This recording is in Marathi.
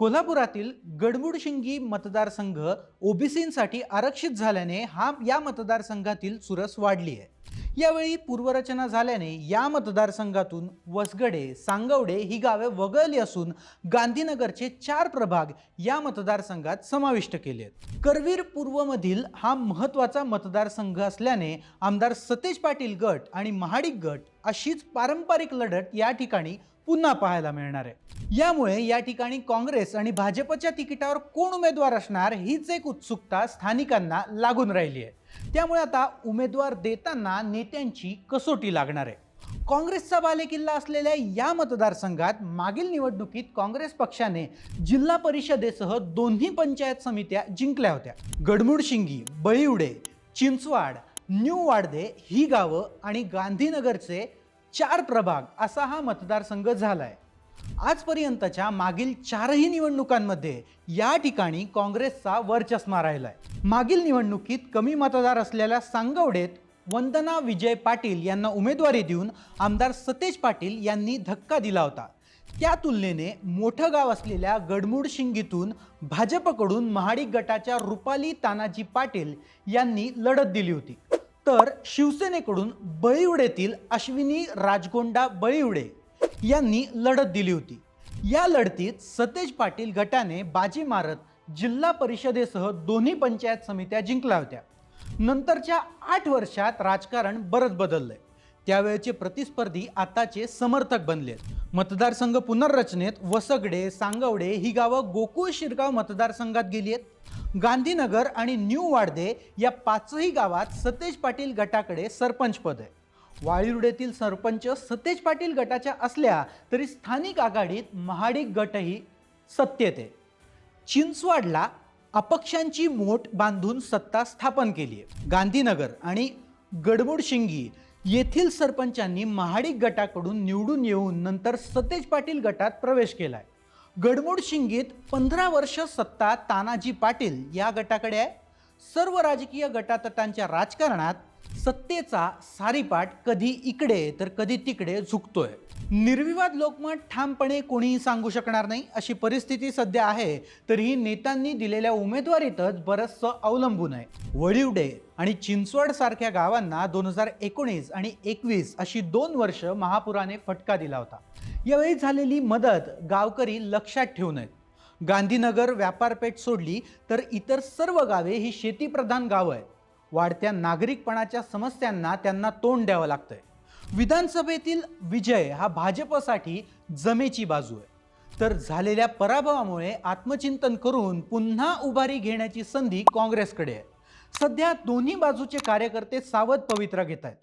कोल्हापुरातील गडमुडशिंगी मतदारसंघ ओबीसींसाठी आरक्षित झाल्याने हा या मतदारसंघातील चुरस वाढली आहे. यावेळी पूर्वरचना झाल्याने या मतदारसंघातून वसगडे सांगवडे ही गावे वगळली असून गांधीनगरचे चार प्रभाग या मतदारसंघात समाविष्ट केले आहेत. करवीर पूर्वमधील हा महत्त्वाचा मतदारसंघ असल्याने आमदार सतेज पाटील गट आणि महाडिक गट अशीच पारंपरिक लढत या ठिकाणी पुन्हा पाहायला मिळणार आहे. यामुळे या ठिकाणी काँग्रेस आणि भाजपच्या तिकिटावर कोण उमेदवार असणार हीच एक उत्सुकता स्थानिकांना लागून राहिली आहे. त्यामुळे आता उमेदवार देताना नेत्यांची कसोटी लागणार आहे. काँग्रेसचा बालेकिल्ला असलेल्या या मतदारसंघात मागील निवडणुकीत काँग्रेस पक्षाने जिल्हा परिषदेसह दोन्ही पंचायत समित्या जिंकल्या होत्या. गडमुडशिंगी बळीवडे चिंचवाड न्यू वाडदे ही गावं आणि गांधीनगरचे चार प्रभाग असा हा मतदारसंघ झालाय. आजपर्यंतच्या मागील चारही निवडणुकांमध्ये या ठिकाणी काँग्रेसचा वरचष्मा राहिलाय. मागील निवडणुकीत कमी मतदार असलेल्या सांगवडेत वंदना विजय पाटील यांना उमेदवारी देऊन आमदार सतेज पाटील यांनी धक्का दिला होता. त्या तुलनेने मोठं गाव असलेल्या गडमूड शिंगीतून भाजपकडून महाडिक गटाच्या रुपाली तानाजी पाटील यांनी लढत दिली होती. तर शिवसेनेकडून बळीवडेतील अश्विनी राजगोंडा बळीवडे यांनी लढत दिली होती. या लढतीत सतेज पाटील गटाने बाजी मारत जिल्हा परिषदेसह दोन्ही पंचायत समित्या जिंकल्या होत्या. नंतरच्या आठ वर्षात राजकारण बरंच बदललंय. त्यावेळेचे प्रतिस्पर्धी आताचे समर्थक बनलेत. मतदारसंघ पुनर्रचनेत वसगडे सांगवडे ही गावं गोकुळ शिरगाव मतदारसंघात गेली आहेत गांधीनगर आणि न्यू वाडदे या पाचही गावात सतेज पाटील गटाकडे सरपंच पद आहे. वाळीरुडेतील सरपंच सतेज पाटील गटाच्या असल्या तरी स्थानिक आघाडीत महाडिक गटही सत्तेत आहे. चिंचवाडला अपक्षांची मोठ बांधून सत्ता स्थापन केली आहे. गांधीनगर आणि गडमुडशिंगी येथील सरपंचांनी महाडिक गटाकडून निवडून येऊन नंतर सतेज पाटील गटात प्रवेश केला आहे गडमुडशिंगीत पंधरा वर्ष सत्ता तानाजी पाटील या गटाकडे आहे. सर्व राजकीय गटातटांच्या राजकारणात सत्तेचा सारीपाट कधी इकडे तर कधी तिकडे झुकतोय. निर्विवाद लोकमत ठामपणे कोणीही सांगू शकणार नाही अशी परिस्थिती सध्या आहे तरीही नेत्यांनी दिलेल्या उमेदवारीतच बरंचसं अवलंबून आहे. वळिवडे आणि चिंचवड सारख्या गावांना दोन हजार एकोणीस आणि एकवीस अशी दोन वर्ष महापुराने फटका दिला होता. यावेळी झालेली मदत गावकरी लक्षात ठेवून आहेत गांधीनगर व्यापारपेठ सोडली तर इतर सर्व गावे ही शेतीप्रधान गावं आहेत. वाढत्या नागरिकपणाच्या समस्यांना त्यांना तोंड द्यावं लागतंय. विधानसभेतील विजय हा भाजपसाठी जमेची बाजू आहे. तर झालेल्या पराभवामुळे आत्मचिंतन करून पुन्हा उभारी घेण्याची संधी काँग्रेसकडे आहे. सध्या दोन्ही बाजूचे कार्यकर्ते सावध पवित्रा घेत आहेत